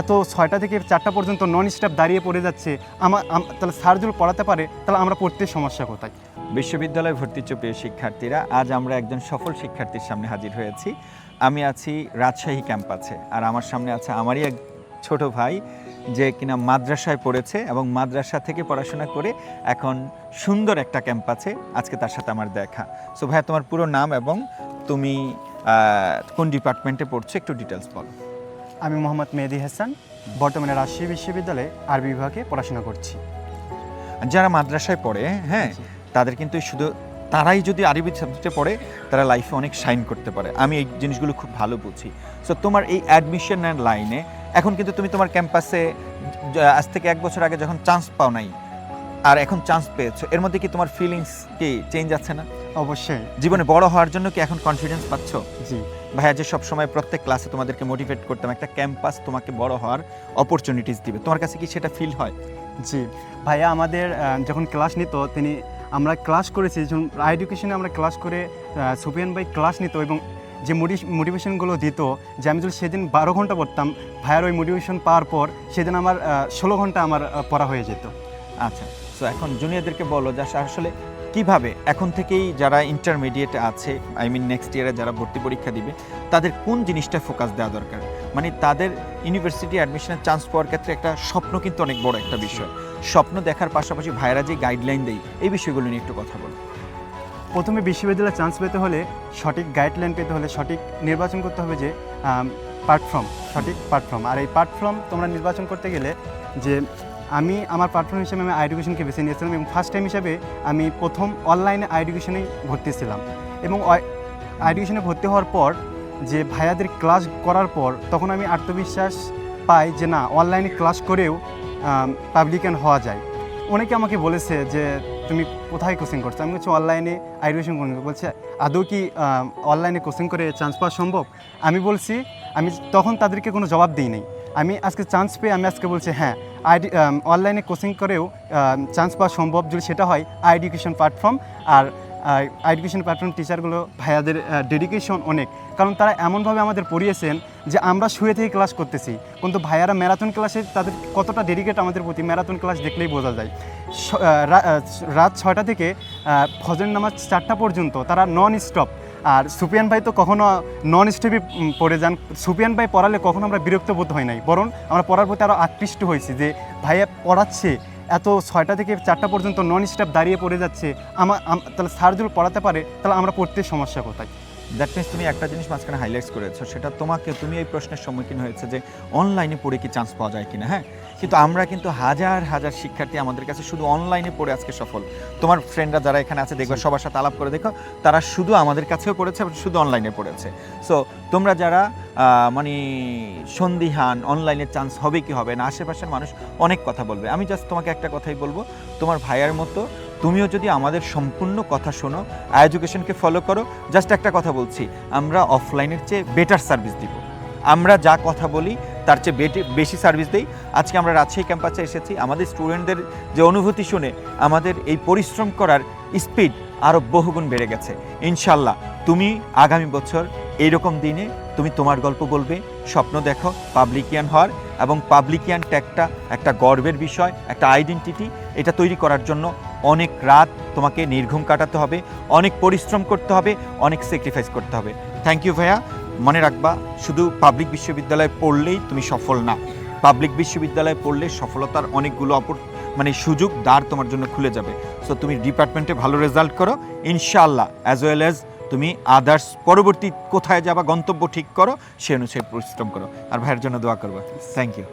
এত ছয়টা থেকে চারটা পর্যন্ত নন স্টাফ দাঁড়িয়ে পড়ে যাচ্ছে। আমার তাহলে স্যার যদি পড়াতে পারে, তাহলে আমরা পড়তে সমস্যা কোথায়? বিশ্ববিদ্যালয় ভর্তিচ্ছ প্রিয় শিক্ষার্থীরা, আজ আমরা একজন সফল শিক্ষার্থীর সামনে হাজির হয়েছি। আমি আছি রাজশাহী ক্যাম্পাসে, আর আমার সামনে আছে আমারই এক ছোট ভাই, যে কিনা মাদ্রাসায় পড়েছে এবং মাদ্রাসা থেকে পড়াশোনা করে এখন সুন্দর একটা ক্যাম্পাসে আজকে তার সাথে আমার দেখা। সো ভাইয়া, তোমার পুরো নাম এবং তুমি কোন ডিপার্টমেন্টে পড়ছো একটু ডিটেলস বলো। আমি মোহাম্মদ মেহেদি হাসান বর্তমানে রাজশাহী বিশ্ববিদ্যালয়ে আরবি বিভাগে পড়াশোনা করছি। যারা মাদ্রাসায় পড়ে হ্যাঁ তাদের কিন্তু শুধু তারাই যদি আরবি সাবজেক্টে পড়ে তারা লাইফে অনেক শাইন করতে পারে। আমি এই জিনিসগুলো খুব ভালো বুঝি। সো তোমার এই অ্যাডমিশনের লাইনে এখন কিন্তু তুমি তোমার ক্যাম্পাসে আজ থেকে এক বছর আগে যখন চান্স পাও নাই আর এখন চান্স পেয়েছ এর মধ্যে কি তোমার ফিলিংস কি চেঞ্জ আছে না? অবশ্যই। জীবনে বড় হওয়ার জন্য কি এখন কনফিডেন্স পাচ্ছ? জি। ভাইয়া যে সবসময় প্রত্যেক ক্লাসে তোমাদেরকে মোটিভেট করতাম একটা ক্যাম্পাস তোমাকে বড় হওয়ার অপরচুনিটিস দিবে। তোমার কাছে কি সেটা ফিল হয়? জি। ভাইয়া আমাদের যখন ক্লাস নিত তিনি আমরা ক্লাস করেছি যখন এডুকেশনে আমরা ক্লাস করে সুফিয়ান ভাই ক্লাস নিত এবং যে মোটিভেশনগুলো দিত যে আমি যদি সেদিন বারো ঘণ্টা পড়তাম ভাইয়ার ওই মোটিভেশন পাওয়ার পর সেদিন আমার ষোলো ঘণ্টা আমার পড়া হয়ে যেত। আচ্ছা। সো এখন জুনিয়রদেরকে বলো যে আসলে- কীভাবে এখন থেকেই যারা ইন্টারমিডিয়েটে আছে আই মিন নেক্সট ইয়ারে যারা ভর্তি পরীক্ষা দিবে, তাদের কোন জিনিসটা ফোকাস দেওয়া দরকার? মানে তাদের ইউনিভার্সিটি অ্যাডমিশনের চান্স পাওয়ার ক্ষেত্রে একটা স্বপ্ন কিন্তু অনেক বড় একটা বিষয়। স্বপ্ন দেখার পাশাপাশি ভাইরা যে গাইডলাইন দেয়, এই বিষয়গুলো নিয়ে একটু কথা বলো। প্রথমে বিশ্ববিদ্যালয়ে চান্স পেতে হলে সঠিক গাইডলাইন পেতে হলে সঠিক নির্বাচন করতে হবে যে প্ল্যাটফর্ম সঠিক প্ল্যাটফর্ম আর এই প্ল্যাটফর্ম তোমরা নির্বাচন করতে গেলে যে আমি আমার প্ল্যাটফর্ম হিসেবে আমি এডুকেশনকে বেছে নিয়েছিলাম এবং ফার্স্ট টাইম হিসাবে আমি প্রথম অনলাইনে এডুকেশনেই ভর্তি ছিলাম। এবং এডুকেশনে ভর্তি হওয়ার পর যে ভাইয়াদের ক্লাস করার পর তখন আমি আত্মবিশ্বাস পাই যে না অনলাইনে ক্লাস করেও পাবলিকান হওয়া যায়। অনেকে আমাকে বলেছে যে, তুমি কোথায় কোচিং করছ? আমি বলছি অনলাইনে এডুকেশন কোচিং বলছে, আদৌ কি অনলাইনে কোচিং করে চান্স পাওয়া সম্ভব? আমি বলছি, আমি তখন তাদেরকে কোনো জবাব দিই নাই। আমি আজকে চান্স পেয়ে আমি আজকে বলছি হ্যাঁ আইডি অনলাইনে কোচিং করেও চান্স পাওয়া সম্ভব যদি সেটা হয় আই এডুকেশন প্ল্যাটফর্ম আর আই এডুকেশন প্ল্যাটফর্ম টিচারগুলো ভাইয়াদের ডেডিকেশন অনেক। কারণ তারা এমনভাবে আমাদের পড়িয়েছেন যে আমরা শুয়ে থেকে ক্লাস করতেছি। কিন্তু ভাইয়ারা ম্যারাথন ক্লাসে তাদের কতটা ডেডিকেট আমাদের প্রতি ম্যারাথন ক্লাস দেখলেই বোঝা যায়। রা- আহ, রাত ছয়টা থেকে ফজর নামাজ চারটা পর্যন্ত তারা নন স্টপ আর সুপিয়ান ভাই তো কখনো নন স্টেপি পড়ে যান। সুপিয়ান ভাই পড়ালে কখনো আমরা বিরক্ত বোধ হয় নাই। বরং আমরা পড়ার প্রতি আরও আকৃষ্ট হয়েছি যে ভাইয়া পড়াচ্ছে, এত ছয়টা থেকে চারটা পর্যন্ত নন স্টেপ দাঁড়িয়ে পড়ে যাচ্ছে আমার আম- তাহলে স্যার যদি পড়াতে পারে, তাহলে আমরা পড়তে সমস্যা কোথায়? দ্যাট মিনস তুমি একটা জিনিস মাঝখানে হাইলাইটস করেছ সেটা তোমাকে তুমি এই প্রশ্নের সম্মুখীন হয়েছে যে অনলাইনে পড়ে কি চান্স পাওয়া যায় কিনা হ্যাঁ? কিন্তু আমরা কিন্তু হাজার হাজার শিক্ষার্থী আমাদের কাছে শুধু অনলাইনে পড়ে আজকে সফল। তোমার ফ্রেন্ডরা যারা এখানে আছে দেখবে সবার সাথে আলাপ করে দেখো তারা শুধু আমাদের কাছেও পড়েছে শুধু অনলাইনে পড়েছে। সো তোমরা যারা মানে সন্দিহান অনলাইনে চান্স হবে কি হবে না আশেপাশের মানুষ অনেক কথা বলবে। আমি জাস্ট তোমাকে একটা কথাই বলব তোমার ভাইয়ার মতো তুমিও যদি আমাদের সম্পূর্ণ কথা শোনো এডুকেশনকে ফলো করো জাস্ট একটা কথা বলছি, আমরা অফলাইনের চেয়ে বেটার সার্ভিস দিব। আমরা যা কথা বলি, তার চেয়ে বেটে- বেশি সার্ভিস দেই। আজকে আমরা রাজশাহী ক্যাম্পাসে এসেছি, আমাদের স্টুডেন্টদের যে অনুভূতি শুনে আমাদের এই পরিশ্রম করার স্পিড আরও বহুগুণ বেড়ে গেছে। ইনশাল্লাহ তুমি আগামী বছর এইরকম দিনে তুমি তোমার গল্প বলবে, স্বপ্ন দেখো পাবলিকিয়ান হওয়ার এবং পাবলিকিয়ান ট্যাগটা একটা গর্বের বিষয়, একটা আইডেন্টিটি এটা তৈরি করার জন্য অনেক রাত তোমাকে নির্ঘুম কাটাতে হবে, অনেক পরিশ্রম করতে হবে, অনেক স্যাক্রিফাইস করতে হবে। থ্যাংক ইউ ভাইয়া। মনে রাখবা, শুধু পাবলিক বিশ্ববিদ্যালয়ে পড়লেই তুমি সফল না। পাবলিক বিশ্ববিদ্যালয়ে পড়লে সফলতার অনেকগুলো অপর মানে সুযোগ দ্বার তোমার জন্য খুলে যাবে। সো তুমি ডিপার্টমেন্টে ভালো রেজাল্ট করো। ইনশাআল্লাহ অ্যাজ ওয়েল অ্যাজ তুমি আদার্স পরবর্তী কোথায় যাবা, গন্তব্য ঠিক করো, সে অনুসারে পরিশ্রম করো। আর ভাইয়ের জন্য দোয়া করবা। Thank you